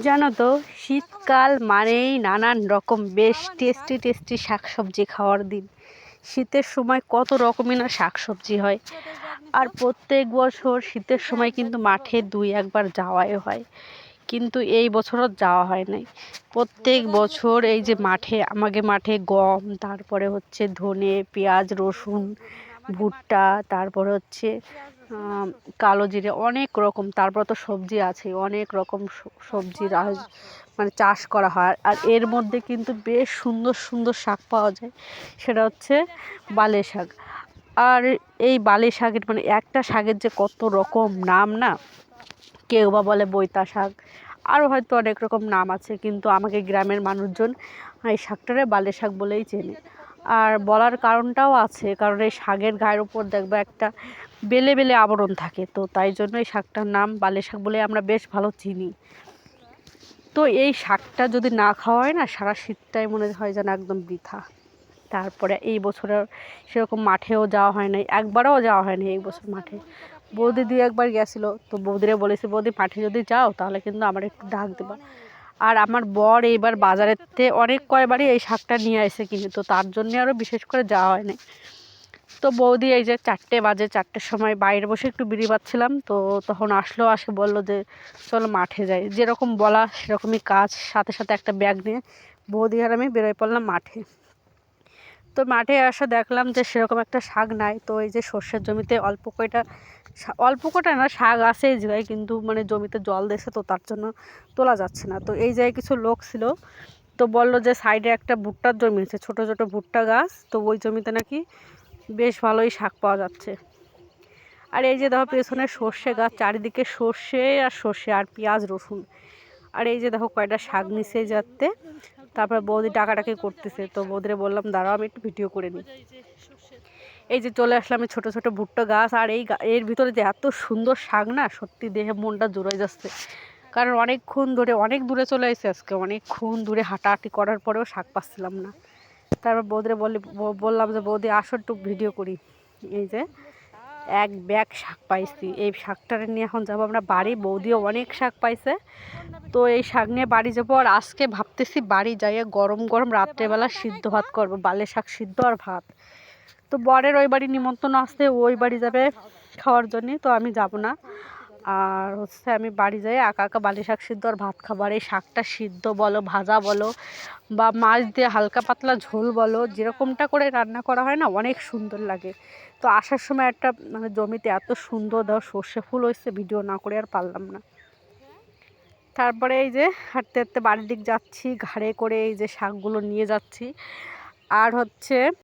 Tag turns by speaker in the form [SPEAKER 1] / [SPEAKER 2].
[SPEAKER 1] জানো তো, শীতকাল মানেই নানান রকম বেশ টেস্টি টেস্টি শাকসবজি খাওয়ার দিন। শীতের সময় কত রকমের না শাকসবজি হয়। আর প্রত্যেক বছর শীতের সময় কিন্তু মাঠে দুই একবার যাওয়াই হয়। কিন্তু এই বছরও যাওয়া হয় নাই। প্রত্যেক বছর এই যে মাঠে আমাকে মাঠে গম, তারপরে হচ্ছে ধনে, পেঁয়াজ, রসুন, ভুট্টা, তারপরে হচ্ছে কালো জিরে অনেক রকম, তারপর তো সবজি আছে, অনেক রকম সবজির মানে চাষ করা হয়। আর এর মধ্যে কিন্তু বেশ সুন্দর সুন্দর শাক পাওয়া যায়, সেটা হচ্ছে বালে শাক। আর এই বালে শাকের মানে একটা শাকের যে কত রকম নাম না, কেউ বা বলে বৈতা শাক আরও হয়তো অনেক রকম নাম আছে, কিন্তু আমাকে গ্রামের মানুষজন এই শাকটারে বালে শাক বলেই চেনে। আর বলার কারণটাও আছে, কারণ এই শাকের গায়ের উপর দেখবে একটা বেলে বেলে আবরণ থাকে। তো তাই জন্য এই শাকটার নাম বালে শাক বলে আমরা বেশ ভালো চিনি। তো এই শাকটা যদি না খাওয়া হয় না, সারা শীতটাই মনে হয় যেন একদম বৃথা। তারপরে এই বছরে সেরকম মাঠেও যাওয়া হয় নাই, একবারও যাওয়া হয়নি এই বছর মাঠে। বৌদি দুই একবার গেছিল, তো বৌদিরে বলেছি, বৌদি, মাঠে যদি যাও, তাহলে কিন্তু আমার একটু ডাক দেবা। আর আমার বর এইবার বাজারেতে অনেক কয়বারই এই শাকটা নিয়ে আসে কিন্তু, তো তার জন্যে আরও বিশেষ করে যাওয়া হয় তো বৌদি এই যে চারটে বাজে, চারটের সময় বাইরে বসে একটু বিড়ি পাচ্ছিলাম তো তখন আসলো, আসে বলল যে, চলো মাঠে যাই। যেরকম বলা সেরকমই কাজ, সাথে সাথে একটা ব্যাগ নিয়ে বৌদি আর আমি বেরোয় পড়লাম মাঠে। তো মাঠে আসা দেখলাম যে সেরকম একটা শাক নাই, তো এই যে সর্ষের জমিতে অল্প কয়টা অল্প কটা না, শাক আছে এই জায়গায়, কিন্তু মানে জমিতে জল দিয়েছে তো তার জন্য তোলা যাচ্ছে না। তো এই জায়গায় কিছু লোক ছিল, তো বলল যে সাইডে একটা ভুট্টার জমি আছে, ছোটো ছোটো ভুট্টা গাছ, তো ওই জমিতে নাকি বেশ ভালোই শাক পাওয়া যাচ্ছে। আর এই যে দেখো পেছনে সর্ষে গাছ, চারিদিকে সর্ষে আর সর্ষে আর পেঁয়াজ, রসুন। আর এই যে দেখো কয়টা শাক নিচে যাচ্ছে। তারপর বৌদি টাকাটাকে করতেছে। তো বৌদিরে বললাম, দাঁড়াও, আমি একটু ভিডিও করে নিই। এই যে চলে আসলাম এই ছোটো ছোটো ভুট্টো গাছ। আর এই এর ভিতরে যে এত সুন্দর শাক না, সত্যি দেহে মনটা জোড়াই যাচ্ছে। কারণ অনেকক্ষণ ধরে, অনেক দূরে চলে এসেছে আজকে। অনেকক্ষণ দূরে হাঁটাহাঁটি করার পরেও শাক পাচ্ছিলাম না। তারপর বৌদিরে বলি বললাম যে, বৌদি, আসো একটু ভিডিও করি। এই যে, এক ব্যাগ শাক পাইছি। এই শাকটারে নিয়ে এখন যাব আমরা বাড়ি। বৌদিও অনেক শাক পাইছে। তো এই শাক নিয়ে বাড়ি যাব আর আজকে ভাবতেছি বাড়ি যাইয়ে গরম গরম রাত্রেবেলা সিদ্ধ ভাত করব, বালে শাক সিদ্ধ আর ভাত। তো বরের ওই বাড়ি নিমন্ত্রণ আসতে ওই বাড়ি যাবে খাওয়ার জন্যে, তো আমি যাব না। আর হচ্ছে আমি বাড়ি যাই আঁকা আঁকা বালি শাক সিদ্ধ আর ভাত খাবার এই শাকটা সিদ্ধ বলো, ভাজা বলো বা মাছ দিয়ে হালকা পাতলা ঝোল বলো, যেরকমটা করে রান্না করা হয় না, অনেক সুন্দর লাগে। তো আসার সময় একটা মানে জমিতে এত সুন্দর দেওয়া সর্ষে ফুল হয়েছে, ভিডিও না করে আর পারলাম না। তারপরে এই যে হাঁটতে হাঁটতে বাড়ির দিক যাচ্ছি, ঘাড়ে করে এই যে শাকগুলো নিয়ে যাচ্ছি। আর হচ্ছে